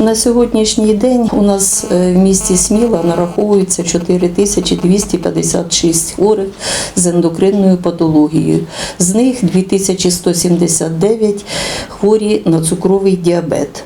На сьогоднішній день у нас е, в місті Сміла нараховується 4256 хворих з ендокринною патологією. З них 2179 хворі на цукровий діабет.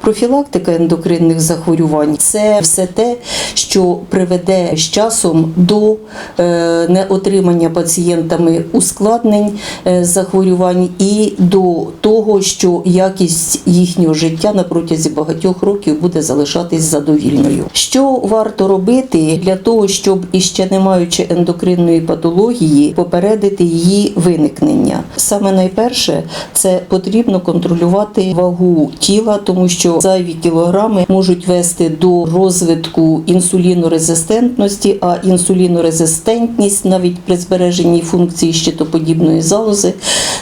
Профілактика ендокринних захворювань це все те, що приведе з часом до е, неотримання пацієнтами ускладнень е, захворювань і до того, що якість їхнього життя на протязі багатьох років буде залишатись задовільною. Що варто робити для того, щоб іще не маючи ендокринної патології, попередити її виникнення? Саме найперше це потрібно контролювати вагу тіла, тому що зайві кілограми можуть вести до розвитку інсулінорезистентності, а інсулінорезистентність навіть при збереженні функції щитоподібної залози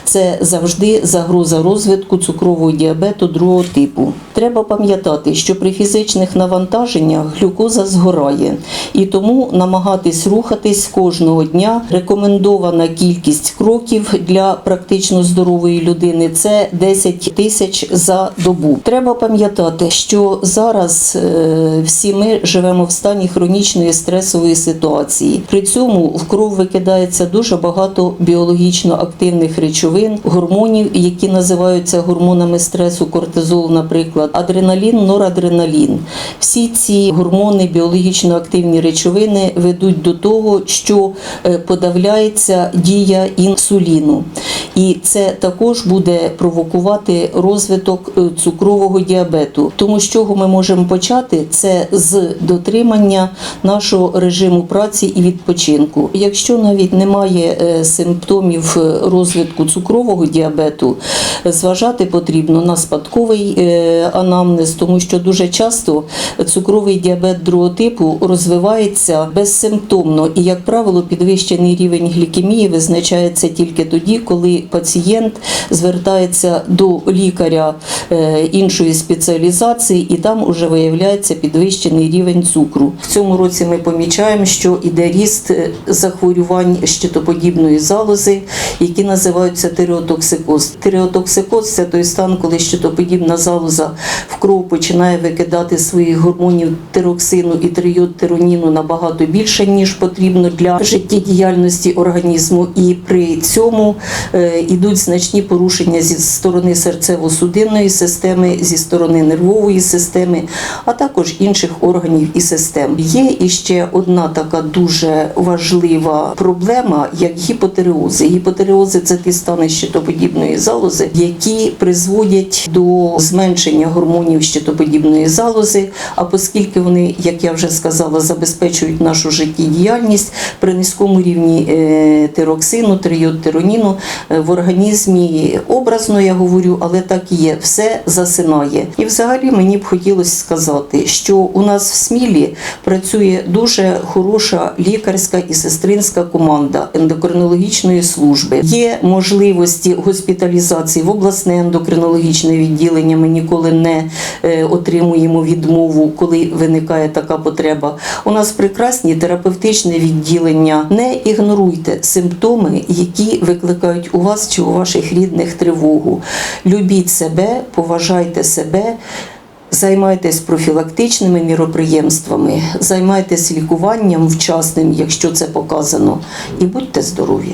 це завжди загроза розвитку цукрового діабету другого типу. Треба пам'ятати, що при фізичних навантаженнях глюкоза згорає, і тому намагатись рухатись кожного дня. Рекомендована кількість кроків для практично здорової людини це 10 тисяч за добу. Треба пам'ятати, що зараз е, всі ми живемо в стані хронічної стресової ситуації. При цьому в кров викидається дуже багато біологічно активних речовин, гормонів, які називаються гормонами стресу, кортизол, наприклад, адреналін, норадреналін. Всі ці гормони, біологічно активні речовини ведуть до того, що е, подавляється дія інсуліну. І це також буде провокувати розвиток е, цукрового діабету. Тому з чого ми можемо почати, це з дотримання нашого режиму праці і відпочинку. Якщо навіть немає е, симптомів е, розвитку цукрового діабету, зважати потрібно на спадковий е, анамнез, тому що дуже часто цукровий діабет другого типу розвивається безсимптомно і, як правило, підвищений рівень глікемії визначається тільки тоді, коли пацієнт звертається до лікаря іншої спеціалізації, і там уже виявляється підвищений рівень цукру. В цьому році ми помічаємо, що іде ріст е, захворювань щитоподібної залози, які називаються тиреотоксикоз. Тиреотоксикоз це той стан, коли щитоподібна залоза в кров починає викидати своїх гормонів тироксину і триодтироніну набагато більше, ніж потрібно для життєдіяльності організму. І при цьому е, ідуть значні порушення зі сторони серцево-судинної системи, зі сторони нервової системи, а також інших органів і систем. Є іще одна така дуже важлива проблема, як гіпотереози. Гіпотереози це ті стани щитоподібної залози, які призводять до зменшення гормонів щитоподібної залози. А оскільки вони, як я вже сказала, забезпечують нашу життєдіяльність при низькому рівні е, тироксину, триодтироніну е, в організмі образно я говорю, але так і є, все засинає. І взагалі мені б хотілося сказати, що у нас в Смілі працює дуже хороша лікарська і сестринська команда ендокринологічної служби. Є можливості госпіталізації в обласне ендокринологічне відділення. Ми ніколи не е, отримуємо відмову, коли виникає така потреба. У нас прекрасні терапевтичне відділення. Не ігноруйте симптоми, які викликають у вас чи у ваших рідних тривогу. Любіть себе, поважайте себе. Займайтесь профілактичними міроприємствами, займайтесь лікуванням вчасним, якщо це показано, і будьте здорові.